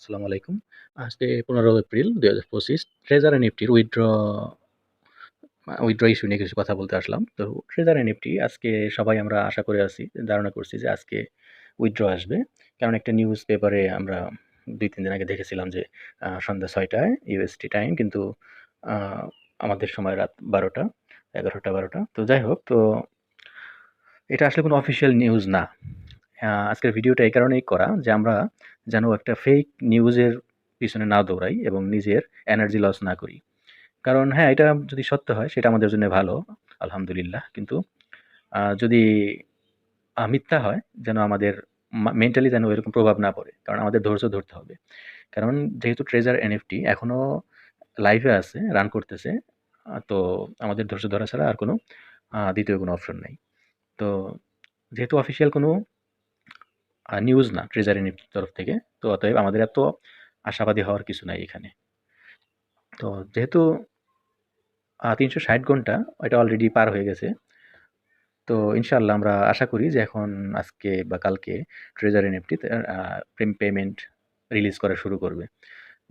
আসসালামু আলাইকুম। আজকে ১৫ এপ্রিল ২০২৫ ট্রেজার এনএফটির উইথড্র উইথড্র ইস্যু নিয়ে কিছু কথা বলতে আসলাম। তো ট্রেজার এনএফটি আজকে সবাই আমরা আশা করে আছি, ধারণা করছি যে আজকে উইথড্র আসবে। কারণ একটা নিউজ পেপারে আমরা ২-৩ দিন আগে দেখেছিলাম যে সন্ধ্যা ৬ টায় ইউএসটি টাইম কিন্তু আমাদের সময় রাত ১২ টা, ১১ টা ১২ টা। তো যাই হোক তো এটা আসলে কোনো অফিসিয়াল নিউজ না। আজকের ভিডিওটা এই কারণেই করা যে আমরা যেন একটা ফেক নিউজের পিছনে না দৌড়াই এবং নিজের এনার্জি লস না করি। কারণ হ্যাঁ, এটা যদি সত্য হয় সেটা আমাদের জন্য ভালো, আলহামদুলিল্লাহ। কিন্তু যদি মিথ্যা হয় যেন আমাদের মেন্টালি যেন এরকম প্রভাব না পড়ে। কারণ আমাদের ধৈর্য ধরতে হবে। কারণ যেহেতু ট্রেজার এনএফটি এখনও লাইভে আছে, রান করতেছে। তো আমাদের ধৈর্য ধরা ছাড়া আর কোনো দ্বিতীয় কোনো অপশন নেই তো যেহেতু অফিসিয়াল কোনো নিউজ না ট্রেজারি এনএফটির তরফ থেকে। তো অতএব আমাদের এত আশাবাদী হওয়ার কিছু নাই এখানে। তো যেহেতু তিনশো ষাট ঘণ্টা, এটা অলরেডি পার হয়ে গেছে। তো ইনশাল্লাহ আমরা আশা করি যে এখন আজকে বা কালকে ট্রেজার প্রেম পেমেন্ট রিলিজ করা শুরু করবে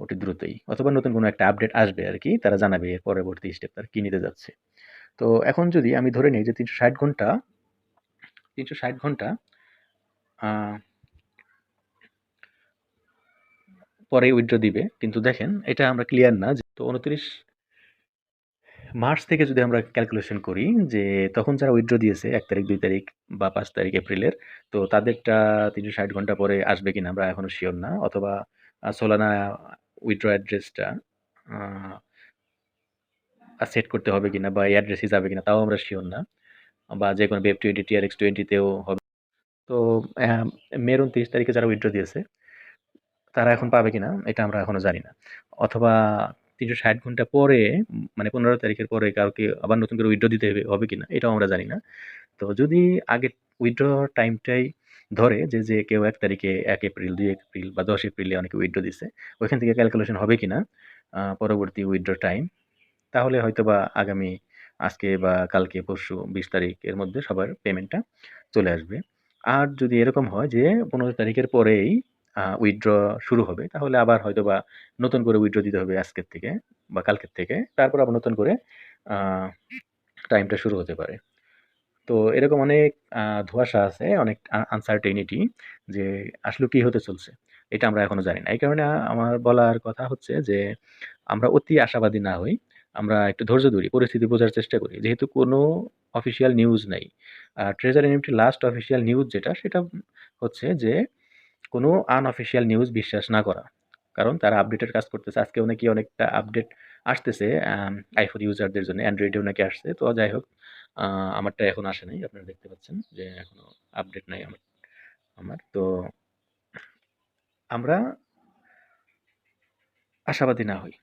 অতি দ্রুতই। অথবা নতুন কোনো একটা আপডেট আসবে আর কি, তারা জানাবে এর পরবর্তী স্টেপ তারা কী নিতে যাচ্ছে। তো এখন যদি আমি ধরে নিই যে ৩৬০ ঘণ্টা ৩৬০ ঘণ্টা পরে উইথড্র দিবে। কিন্তু দেখেন এটা আমরা ক্লিয়ার না তো ২৯ মার্চ থেকে যদি আমরা ক্যালকুলেশন করি যে তখন যারা উইথড্র দিয়েছে ১ তারিখ, ২ তারিখ বা ৫ তারিখ এপ্রিলের তো তাদেরটা ৩৬০ ঘণ্টা পরে আসবে কিনা আমরা এখনও সিওর না। অথবা সোলানা উইথড্র অ্যাড্রেসটা সেট করতে হবে কিনা বা এই অ্যাড্রেসে যাবে কিনা তাও আমরা শিওর না। বা যে কোনো যেকোনো ওয়েব20, টিআরএক্স20 তেও হবে। তো মের ২৯ তারিখে যারা উইথড্র দিয়েছে তারা এখন পাবে কিনা এটা আমরা এখনও জানি না। অথবা ৩৬০ ঘণ্টা পরে মানে ১৫ তারিখের পরে কাউকে আবার নতুন করে উইড্রো দিতে হবে হবে কিনা এটাও আমরা জানি না। তো যদি আগে উইথড্র টাইমটাই ধরে যে, যে কেউ এক তারিখে এক এপ্রিল, দুই এপ্রিল বা ১০ এপ্রিলে অনেকে উইড্রো দিছে। ওইখান থেকে ক্যালকুলেশন হবে কিনা পরবর্তী উইথড্র টাইম তাহলে হয়তো বা আগামী আজকে বা কালকে পরশু ২০ তারিখের মধ্যে সবার পেমেন্টটা চলে আসবে। আর যদি এরকম হয় যে ১৫ তারিখের পরেই উইথড্র শুরু হবে তাহলে আবার হয়তো বা নতুন করে উইথড্র দিতে হবে আজকের থেকে বা কালকের থেকে। তারপর আবার নতুন করে টাইমটা শুরু হতে পারে। তো এরকম অনেক ধোঁয়াশা আছে, অনেক আনসার্টেনিটি যে আসলে কি হতে চলছে এটা আমরা এখনও জানি না। এই কারণে আমার বলার কথা হচ্ছে যে আমরা অতি আশাবাদী না হই। আমরা একটু ধৈর্য ধরি, পরিস্থিতি বোঝার চেষ্টা করি। যেহেতু কোনো অফিসিয়াল নিউজ নাই। ট্রেজার এনএফটির লাস্ট অফিসিয়াল নিউজ যেটা সেটা হচ্ছে যে কোনো আনঅফিসিয়াল নিউজ বিশ্বাস না করা। কারণ তারা আপডেটের কাজ করতেছে। আজকেও নাকি অনেকটা আপডেট আসতেছে আইফোন ইউজারদের জন্য। অ্যান্ড্রয়েডেও নাকি আসছে। তো যাই হোক আমারটা এখন আসে নাই। আপনারা দেখতে পাচ্ছেন যে এখনও আপডেট নাই আমার আমার। তো আমরা আশাবাদী না হই।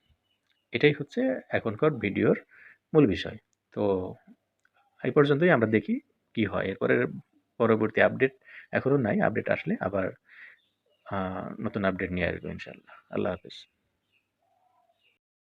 এটাই হচ্ছে এখনকার ভিডিওর মূল বিষয়। তো এই পর্যন্তই আমরা দেখি কি হয়। এরপরের পরবর্তী আপডেট এখনও নাই। আপডেট আসলে আবার নতুন আপডেট নিয়ে আসব ইনশাল্লাহ আল্লাহ হাফেজ।